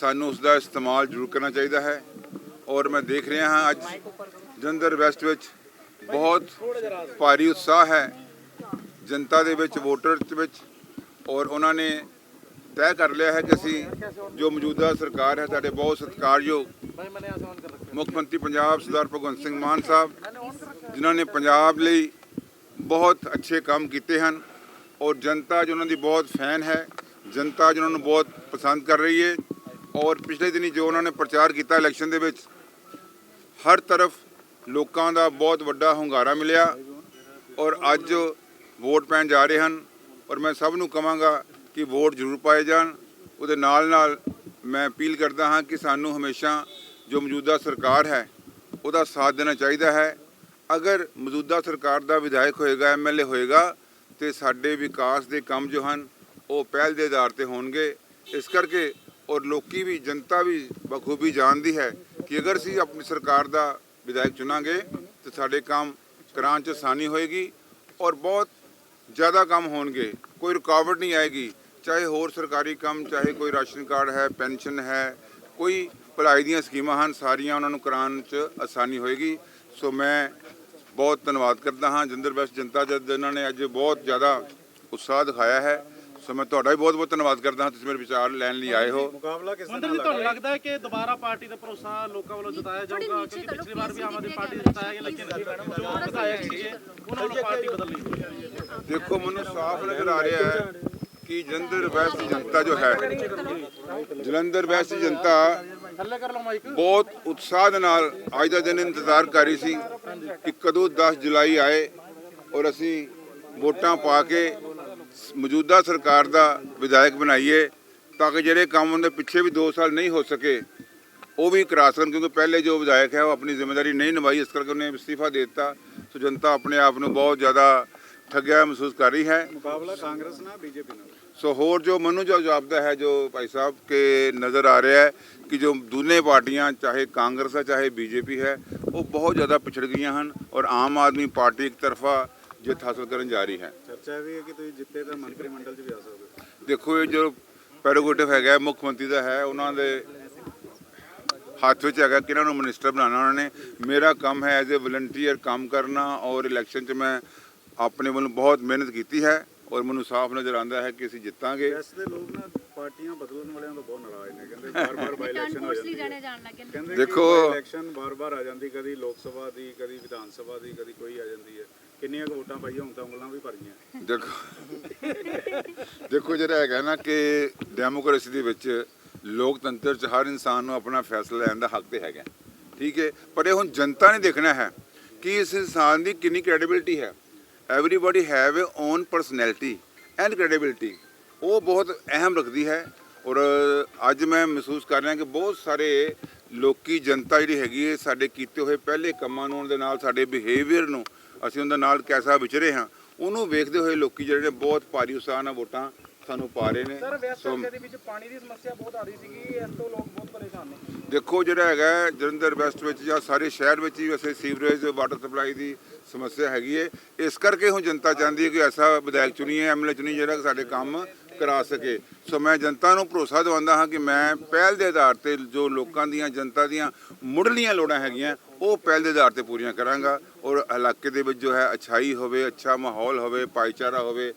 ਸਾਨੂੰ ਉਸ ਦਾ ਇਸਤੇਮਾਲ ਜ਼ਰੂਰ ਕਰਨਾ ਚਾਹੀਦਾ ਹੈ। ਔਰ ਮੈਂ ਦੇਖ ਰਿਹਾ ਹਾਂ ਅੱਜ ਜਲੰਧਰ ਵੈਸਟ ਵਿੱਚ ਬਹੁਤ ਭਾਰੀ ਉਤਸ਼ਾਹ ਹੈ। ਜਨਤਾ ਦੇ ਵਿੱਚ ਵੋਟਰ ਦੇ ਵਿੱਚ ਔਰ ਉਹਨਾਂ ਨੇ ਤੈਅ ਕਰ ਲਿਆ ਹੈ ਕਿ ਅਸੀਂ ਜੋ ਮੌਜੂਦਾ ਸਰਕਾਰ ਹੈ, ਸਾਡੇ ਬਹੁਤ ਸਤਿਕਾਰਯੋਗ ਮੁੱਖ ਮੰਤਰੀ ਪੰਜਾਬ ਸਰਦਾਰ ਭਗਵੰਤ ਸਿੰਘ ਮਾਨ ਸਾਹਿਬ, ਜਿਨ੍ਹਾਂ ਨੇ ਪੰਜਾਬ ਲਈ ਬਹੁਤ ਅੱਛੇ ਕੰਮ ਕੀਤੇ ਹਨ। ਔਰ ਜਨਤਾ ਜੋ ਉਹਨਾਂ ਦੀ ਬਹੁਤ ਫੈਨ ਹੈ, ਜਨਤਾ ਜੋ ਉਹਨਾਂ ਨੂੰ ਬਹੁਤ ਪਸੰਦ ਕਰ ਰਹੀ ਹੈ। ਔਰ ਪਿਛਲੇ ਦਿਨੀ ਜੋ ਉਹਨਾਂ ਨੇ ਪ੍ਰਚਾਰ ਕੀਤਾ ਇਲੈਕਸ਼ਨ ਦੇ ਵਿੱਚ, ਹਰ ਤਰਫ ਲੋਕਾਂ ਦਾ ਬਹੁਤ ਵੱਡਾ ਹੁੰਗਾਰਾ ਮਿਲਿਆ ਔਰ ਅੱਜ ਵੋਟ ਪੈਣ ਜਾ ਰਹੇ ਹਨ ਔਰ ਮੈਂ ਸਭ ਨੂੰ ਕਹਾਂਗਾ ਕਿ ਵੋਟ ਜ਼ਰੂਰ ਪਾਏ ਜਾਣ। ਉਹਦੇ ਨਾਲ ਨਾਲ ਮੈਂ ਅਪੀਲ ਕਰਦਾ ਹਾਂ ਕਿ ਸਾਨੂੰ ਹਮੇਸ਼ਾ ਜੋ ਮੌਜੂਦਾ ਸਰਕਾਰ ਹੈ, ਉਹਦਾ ਸਾਥ ਦੇਣਾ ਚਾਹੀਦਾ ਹੈ। ਅਗਰ ਮੌਜੂਦਾ ਸਰਕਾਰ ਦਾ ਵਿਧਾਇਕ ਹੋਏਗਾ ਐਮਐਲਏ ਹੋਏਗਾ, ਤੇ ਸਾਡੇ ਵਿਕਾਸ ਦੇ ਕੰਮ ਜੋ ਹਨ, ਉਹ ਪਹਿਲ ਦੇ ਆਧਾਰ ਤੇ ਹੋਣਗੇ। ਇਸ ਕਰਕੇ ਔਰ ਲੋਕੀ ਵੀ, ਜਨਤਾ ਵੀ ਬਖੂਬੀ ਜਾਣਦੀ ਹੈ ਕਿ ਅਗਰ ਅਸੀਂ ਆਪਣੀ ਸਰਕਾਰ ਦਾ ਵਿਧਾਇਕ ਚੁਣਾਂਗੇ, ਤੇ ਸਾਡੇ ਕੰਮ ਕਰਾਉਣ 'ਚ ਆਸਾਨੀ ਹੋਏਗੀ ਔਰ ਬਹੁਤ ਜ਼ਿਆਦਾ ਕੰਮ ਹੋਣਗੇ। ਕੋਈ ਰੁਕਾਵਟ ਨਹੀਂ ਆਏਗੀ। ਚਾਹੇ ਹੋਰ ਸਰਕਾਰੀ ਕੰਮ, ਚਾਹੇ ਕੋਈ ਰਾਸ਼ਨ ਕਾਰਡ ਹੈ, ਪੈਨਸ਼ਨ ਹੈ, ਕੋਈ ਭਲਾਈ ਦੀਆਂ ਸਕੀਮਾਂ ਹਨ, ਸਾਰੀਆਂ ਉਹਨਾਂ ਨੂੰ ਕਰਾਉਣ 'ਚ ਆਸਾਨੀ ਹੋਏਗੀ। ਸੋ ਮੈਂ ਬਹੁਤ ਧੰਨਵਾਦ ਕਰਦਾ ਹਾਂ। ਜਿੰਦਰ ਵੈਸਟ ਜਨਤਾ ਜਦ ਇਹਨਾਂ ਨੇ ਅੱਜ ਬਹੁਤ ਜ਼ਿਆਦਾ ਉਤਸ਼ਾਹ ਦਿਖਾਇਆ ਹੈ। ਸੋ ਮੈਂ ਤੁਹਾਡਾ ਵੀ ਬਹੁਤ ਬਹੁਤ ਧੰਨਵਾਦ ਕਰਦਾ ਹਾਂ ਤੁਸੀਂ ਮੇਰੇ ਵਿਚਾਰ ਲੈਣ ਲਈ ਆਏ ਹੋ। ਮੁਕਾਬਲਾ ਕਿਸ ਦੇ ਮੰਤਰੀ ਨਾਲ ਜੀ ਤੁਹਾਨੂੰ ਲੱਗਦਾ ਹੈ? ਕਿ ਦੁਬਾਰਾ ਪਾਰਟੀ ਦਾ ਭਰੋਸਾ ਲੋਕਾਂ ਵੱਲੋਂ ਜਤਾਇਆ ਜਾਊਗਾ? ਕਿਉਂਕਿ ਪਿਛਲੀ ਵਾਰ ਵੀ ਆਮ ਆਦਮੀ ਪਾਰਟੀ ਨੇ ਜਤਾਇਆ ਕਿ ਲੇਕਿਨ ਜੋ ਵਿਧਾਇਕ ਸੀਗੇ ਉਹਨਾਂ ਵੱਲੋਂ ਪਾਰਟੀ ਬਦਲ ਲਈ ਦੇਖੋ ਮੈਨੂੰ ਸਾਫ਼ ਨਜ਼ਰ ਆ ਰਿਹਾ ਹੈ ਕਿ ਜਲੰਧਰ ਵੈਸਟ ਜਨਤਾ ਜੋ ਹੈ ਜਲੰਧਰ ਵੈਸਟ ਜਨਤਾ ਥੱਲੇ ਕਰ ਲਓ ਮਾਈਕ। ਬਹੁਤ ਉਤਸ਼ਾਹ ਦੇ ਨਾਲ ਅੱਜ ਦਾ ਦਿਨ ਇੰਤਜ਼ਾਰ ਕਰ ਰਹੀ ਸੀ ਕਿ ਕਦੋਂ 10 ਜੁਲਾਈ ਆਏ ਔਰ ਅਸੀਂ ਵੋਟਾਂ ਪਾ ਕੇ ਮੌਜੂਦਾ ਸਰਕਾਰ ਦਾ ਵਿਧਾਇਕ ਬਣਾਈਏ ਤਾਂ ਕਿ ਜਿਹੜੇ ਕੰਮ ਉਹਦੇ ਪਿੱਛੇ ਵੀ 2 ਸਾਲ ਨਹੀਂ ਹੋ ਸਕੇ ਉਹ ਵੀ ਕਰਾ ਸਕਣ ਕਿਉਂਕਿ ਪਹਿਲੇ ਜੋ ਵਿਧਾਇਕ ਹੈ ਉਹ ਆਪਣੀ ਜ਼ਿੰਮੇਵਾਰੀ ਨਹੀਂ ਨਿਭਾਈ ਇਸ ਕਰਕੇ ਉਹਨੇ ਅਸਤੀਫਾ ਦੇ ਦਿੱਤਾ। ਸੋ ਜਨਤਾ ਆਪਣੇ ਆਪ ਨੂੰ ਬਹੁਤ ਜ਼ਿਆਦਾ ਠੱਗਿਆ ਮਹਿਸੂਸ ਕਰ ਰਹੀ ਹੈ। ਮੁਕਾਬਲਾ ਕਾਂਗਰਸ ਨਾਲ ਬੀਜੇਪੀ ਨਾਲ। ਸੋ ਹੋਰ ਜੋ ਮੈਨੂੰ ਜੋ ਜਾਪਦਾ ਹੈ ਜੋ ਭਾਈ ਸਾਹਿਬ ਕੇ ਨਜ਼ਰ ਆ ਰਿਹਾ ਹੈ ਕਿ ਜੋ ਦੋਨੇ ਪਾਰਟੀਆਂ ਚਾਹੇ ਕਾਂਗਰਸ ਹੈ ਚਾਹੇ ਬੀਜੇਪੀ ਹੈ ਉਹ ਬਹੁਤ ਜ਼ਿਆਦਾ ਪਿਛੜ ਗਈਆਂ ਹਨ ਔਰ ਆਮ ਆਦਮੀ ਪਾਰਟੀ ਇੱਕ ਤਰਫਾ ਜਿੱਤ ਹਾਸਲ ਕਰਨ ਜਾ ਰਹੀ ਹੈ। ਚਰਚਾ ਵੀ ਹੈ ਕਿ ਤੁਸੀਂ ਜਿੱਤੇ ਤਾਂ ਮੰਤਰੀ ਮੰਡਲ 'ਚ ਵੀ ਆ ਸਕਦੇ ਹੋ। ਦੇਖੋ, ਇਹ ਜੋ ਪੈਰੋਗੇਟਿਵ ਹੈਗਾ, ਮੁੱਖ ਮੰਤਰੀ ਦਾ ਹੈ, ਉਹਨਾਂ ਦੇ ਹੱਥ ਵਿੱਚ ਹੈਗਾ ਕਿ ਇਹਨਾਂ ਨੂੰ ਮਿਨਿਸਟਰ ਬਣਾਉਣਾ ਉਹਨਾਂ ਨੇ। ਮੇਰਾ ਕੰਮ ਹੈ ਐਜ਼ ਅ ਵਲੰਟੀਅਰ ਕੰਮ ਕਰਨਾ ਔਰ ਇਲੈਕਸ਼ਨ 'ਚ ਮੈਂ ਆਪਣੇ ਵੱਲੋਂ ਬਹੁਤ ਮਿਹਨਤ ਕੀਤੀ ਹੈ। ਔਰ ਮੈਨੂੰ ਸਾਫ਼ ਨਜ਼ਰ ਆਉਂਦਾ ਹੈ ਕਿ ਅਸੀਂ ਜਿੱਤਾਂਗੇ। ਵੈਸਟ ਦੇ ਲੋਕ ਨਾ ਪਾਰਟੀਆਂ ਬਦਲਣ ਵਾਲਿਆਂ ਤੋਂ ਬਹੁਤ ਨਾਰਾਜ਼ ਨੇ ਕਹਿੰਦੇ ਬਾਰ-ਬਾਰ ਬਾਈ ਇਲੈਕਸ਼ਨ ਹੋ ਜਾਂਦੀ ਹੈ। ਕਹਿੰਦੇ ਦੇਖੋ- ਇਲੈਕਸ਼ਨ ਬਾਰ-ਬਾਰ ਆ ਜਾਂਦੀ ਕਦੀ ਲੋਕ ਸਭਾ ਦੀ ਕਦੀ ਵਿਧਾਨ ਸਭਾ ਦੀ ਕਦੀ ਕੋਈ ਆ ਜਾਂਦੀ ਹੈ। ਕਿੰਨੀਆਂ ਕੁ ਵੋਟਾਂ ਪਾਈਆਂ ਹੁਣ ਤਾਂ ਉਂਗਲਾਂ ਵੀ ਭਰ ਗਈਆਂ ਦੇਖੋ ਦੇਖੋ ਜਿਹੜਾ ਹੈਗਾ ਨਾ ਕਿ ਡੈਮੋਕ੍ਰੇਸੀ ਦੇ ਵਿੱਚ ਲੋਕਤੰਤਰ 'ਚ ਹਰ ਇਨਸਾਨ ਨੂੰ ਆਪਣਾ ਫੈਸਲਾ ਲੈਣ ਦਾ ਹੱਕ ਤੇ ਹੈਗਾ। ਠੀਕ ਹੈ ਪਰ ਇਹ ਹੁਣ ਜਨਤਾ ਨੇ ਦੇਖਣਾ ਹੈ ਕਿ ਇਸ ਇਨਸਾਨ ਦੀ ਕਿੰਨੀ ਕ੍ਰੈਡੀਬਿਲਿਟੀ ਹੈ। Everybody have a own personality and credibility ਉਹ ਬਹੁਤ ਅਹਿਮ ਰੱਖਦੀ ਹੈ ਔਰ ਅੱਜ ਮੈਂ ਮਹਿਸੂਸ ਕਰ ਰਿਹਾ ਕਿ ਬਹੁਤ ਸਾਰੇ ਲੋਕੀ ਜਨਤਾ ਜਿਹੜੀ ਹੈਗੀ ਹੈ, ਸਾਡੇ ਕੀਤੇ ਹੋਏ ਪਹਿਲੇ ਕੰਮਾਂ ਨੂੰ, ਉਹਦੇ ਨਾਲ ਸਾਡੇ ਬਿਹੇਵੀਅਰ ਨੂੰ ਅਸੀਂ ਉਹਦੇ ਨਾਲ ਕੈਸਾ ਵਿਚਰੇ ਹਾਂ, ਉਹਨੂੰ ਵੇਖਦੇ ਹੋਏ ਲੋਕੀ ਜਿਹੜੇ ਨੇ ਬਹੁਤ ਭਾਰੀ ਉਤਸ਼ਾਹ ਨਾਲ ਵੋਟਾਂ ਸਾਨੂੰ ਪਾ ਰਹੇ ਨੇ। ਸਰ ਵੈਸਟ ਸੋ ਦੇ ਵਿੱਚ ਪਾਣੀ ਦੀ ਸਮੱਸਿਆ ਬਹੁਤ ਆ ਰਹੀ ਸੀਗੀ ਇਸ ਤੋਂ ਲੋਕ ਬਹੁਤ ਪਰੇਸ਼ਾਨ ਨੇ। ਦੇਖੋ ਜਿਹੜਾ ਹੈਗਾ ਜਲੰਧਰ ਵੈਸਟ ਵਿੱਚ ਜਾਂ ਸਾਰੇ ਸ਼ਹਿਰ ਵਿੱਚ ਹੀ ਵੈਸੇ ਸੀਵਰੇਜ ਵਾਟਰ ਸਪਲਾਈ ਦੀ ਸਮੱਸਿਆ ਹੈਗੀ ਹੈ ਇਸ ਕਰਕੇ ਹੁਣ ਜਨਤਾ ਚਾਹੁੰਦੀ ਹੈ ਕਿ ਐਸਾ ਵਿਧਾਇਕ ਚੁਣੀਏ ਐਮਐਲਏ ਚੁਣੀਏ ਜਿਹੜਾ ਸਾਡੇ ਕੰਮ ਕਰਾ ਸਕੇ। ਸੋ ਮੈਂ ਜਨਤਾ ਨੂੰ ਭਰੋਸਾ ਦਿਵਾਉਂਦਾ ਹਾਂ ਕਿ ਮੈਂ ਪਹਿਲ ਦੇ ਆਧਾਰ ਤੇ ਜੋ ਲੋਕਾਂ ਦੀਆਂ ਜਨਤਾ ਦੀਆਂ ਮੁੱਢਲੀਆਂ ਲੋੜਾਂ ਹੈਗੀਆਂ ਉਹ ਪਹਿਲ ਦੇ ਆਧਾਰ ਤੇ ਪੂਰੀਆਂ ਕਰਾਂਗਾ। ਔਰ ਇਲਾਕੇ ਦੇ ਵਿੱਚ ਜੋ ਹੈ ਅਛਾਈ ਹੋਵੇ ਅੱਛਾ ਮਾਹੌਲ ਹੋਵੇ ਭਾਈਚਾਰਾ ਹੋਵੇ